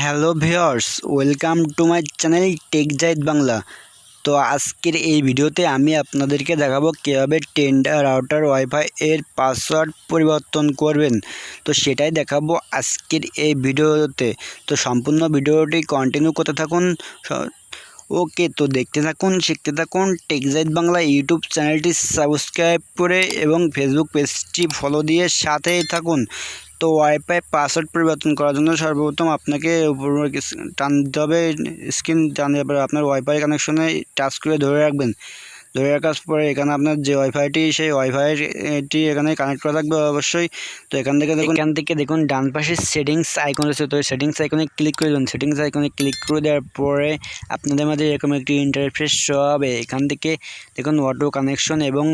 Hello viewers welcome to my channel tech Zaid Bangla. তো আজকের এই ভিডিওতে আমি আপনাদেরকে দেখাবো কীভাবে টেন্ডার রাউটার ওয়াইফাই এর পাসওয়ার্ড পরিবর্তন করবেন। তো সেটাই দেখাবো আজকের এই ভিডিওতে। তো সম্পূর্ণ ভিডিওটি কন্টিনিউ করতে থাকুন। ওকে, তো দেখতে থাকুন, শিখতে থাকুন টেকজাইট বাংলা ইউটিউব চ্যানেলটি সাবস্ক্রাইব করে এবং ফেসবুক পেজটি ফলো দিয়ে সাথেই থাকুন। তো ওয়াইফাই পাসওয়ার্ড পরিবর্তন করার জন্য সর্বপ্রথম আপনাকে উপর টান দিতে হবে স্ক্রিন টান দেওয়ার পরে আপনার ওয়াইফাই কানেকশনে টাচ করে ধরে রাখবেন। ধরে রাখার পরে এখানে আপনার যে ওয়াইফাইটি সেই ওয়াইফাইটি এখানে কানেক্ট করা থাকবে অবশ্যই। তো এখান থেকে দেখুন এখান থেকে দেখুন, ডান পাশে সেটিংস আইকন রয়েছে। তো সেটিংস আইকনে ক্লিক করে দেবেন সেটিংস আইকনে ক্লিক করে দেওয়ার পরে আপনাদের মাঝে এরকম একটি ইন্টারফেস শো হবে। এখান থেকে দেখুন অটো কানেকশন এবং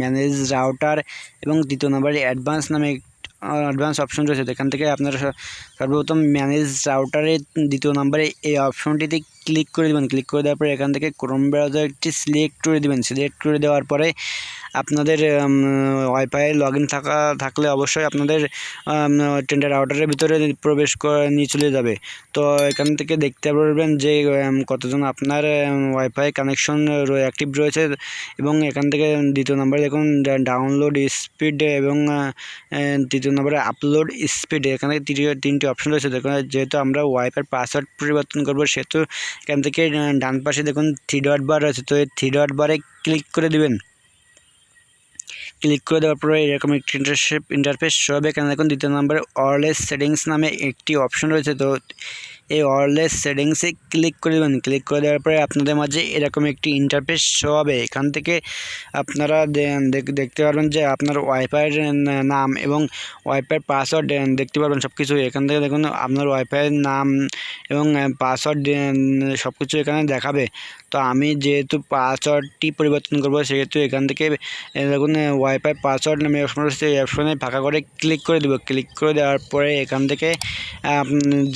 ম্যানেজ রাউটার এবং দ্বিতীয় নম্বরে অ্যাডভান্স নামে অ্যাডভান্স অপশন রয়েছে। এখান থেকে আপনারা সর্বপ্রথম ম্যানেজ রাউটারের দ্বিতীয় নম্বরে এই অপশনটিতে ক্লিক করে দেবেন। ক্লিক করে দেওয়ার পরে এখান থেকে ক্রোম ব্রাউজারটি সিলেক্ট করে দেবেন। সিলেক্ট করে দেওয়ার পরে আপনাদের ওয়াইফাই লগ ইন থাকা থাকলে অবশ্যই আপনাদের টেন্ডার রাউটারের ভিতরে প্রবেশ করে নিয়ে চলে যাবে। তো এখান থেকে দেখতে পারবেন যে কতজন আপনার ওয়াইফাই কানেকশন অ্যাক্টিভ রয়েছে এবং এখান থেকে দ্বিতীয় নম্বরে দেখুন ডাউনলোড স্পিড এবং আহ, আমরা নম্বরে আপলোড স্পিড এখানে তিনটি অপশন রয়েছে। দেখুন, যেহেতু আমরা ওয়াইফাই পাসওয়ার্ড পরিবর্তন করব, সেহেতু এখান থেকে ডান পাশে দেখুন থ্রি ডট বার রয়েছে। তো এই থ্রি ডট বারে ক্লিক করে দেবেন। ক্লিক করে দেওয়ার পরে এরকম একটি ইন্টারশেপ ইন্টারফেস হবে। এখানে দেখুন, দ্বিতীয় নম্বরে ওয়ারলেস সেটিংস নামে একটি অপশন রয়েছে। তো এই ওয়ারলেস সেটিংসে ক্লিক করে দেবেন। ক্লিক করে দেওয়ার পরে আপনাদের মাঝে এরকম একটি ইন্টারফেস শো হবে। এখান থেকে আপনারা দেখতে পারবেন যে আপনার ওয়াইফাইয়ের নাম এবং ওয়াইফাইয়ের পাসওয়ার্ড দেখতে পারবেন সব কিছু এখান থেকে দেখুন আপনার ওয়াইফাইয়ের নাম এবং পাসওয়ার্ড সব কিছু এখানে দেখাবে। তো আমি যেহেতু পাসওয়ার্ডটি পরিবর্তন করব, সেহেতু এখান থেকে দেখুন ওয়াইফাই পাসওয়ার্ড নামে অপশন রয়েছে। অপশনে ফাঁকা করে ক্লিক করে দেবো। ক্লিক করে দেওয়ার পরে এখান থেকে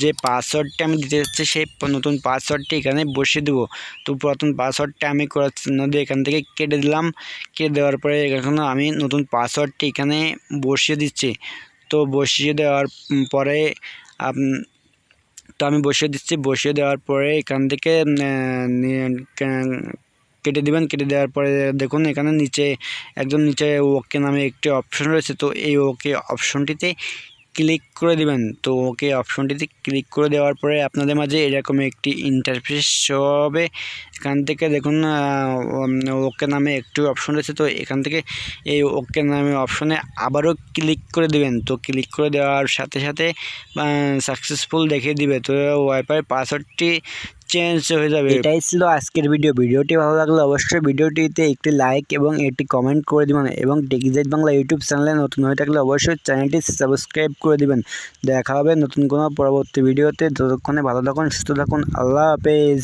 যে পাসওয়ার্ডটা আমি দিতে যাচ্ছি, সেই নতুন পাসওয়ার্ডটি এখানে বসিয়ে দেবো। তো পুরাতন পাসওয়ার্ডটা আমি করার জন্য দিয়ে এখান থেকে কেটে দিলাম। কেটে দেওয়ার পরে এখন আমি নতুন পাসওয়ার্ডটি এখানে বসিয়ে দিচ্ছি। তো বসিয়ে দেওয়ার পরে তো আমি বসিয়ে দিচ্ছি। বসিয়ে দেওয়ার পরে এখান থেকে কেটে দিবেন। কেটে দেওয়ার পরে দেখুন এখানে নিচে, একদম নিচে ওকে নামে একটি অপশন রয়েছে। তো এই ওকে অপশনটিতে ক্লিক করে দিবেন, তো ওকে অপশনটিতে ক্লিক করে দেওয়ার পরে আপনাদের মাঝে এরকম একটি ইন্টারফেস শো হবে। এখান থেকে দেখুন ওকে নামে একটি অপশন রয়েছে, তো এখান থেকে এই ওকে নামে অপশনে আবারও ক্লিক করে দিবেন। তো ক্লিক করে দেওয়ার সাথে সাথে সাকসেসফুল দেখিয়ে দিবে। তো ওয়াইফাই পাসওয়ার্ডটি চেঞ্জ হয়ে যাবে। এটাই ছিল আজকের ভিডিও ভিডিওটি ভালো লাগলে অবশ্যই ভিডিওটিতে একটি লাইক এবং একটি কমেন্ট করে দিবেন এবং টেকিজাইট বাংলা ইউটিউব চ্যানেলে নতুন হয়ে থাকলে অবশ্যই চ্যানেলটি সাবস্ক্রাইব করে দিবেন। দেখা হবে নতুন কোনো পরবর্তী ভিডিওতে যতক্ষণে ভালো থাকুন, সুস্থ থাকুন। আল্লাহ হাফেজ।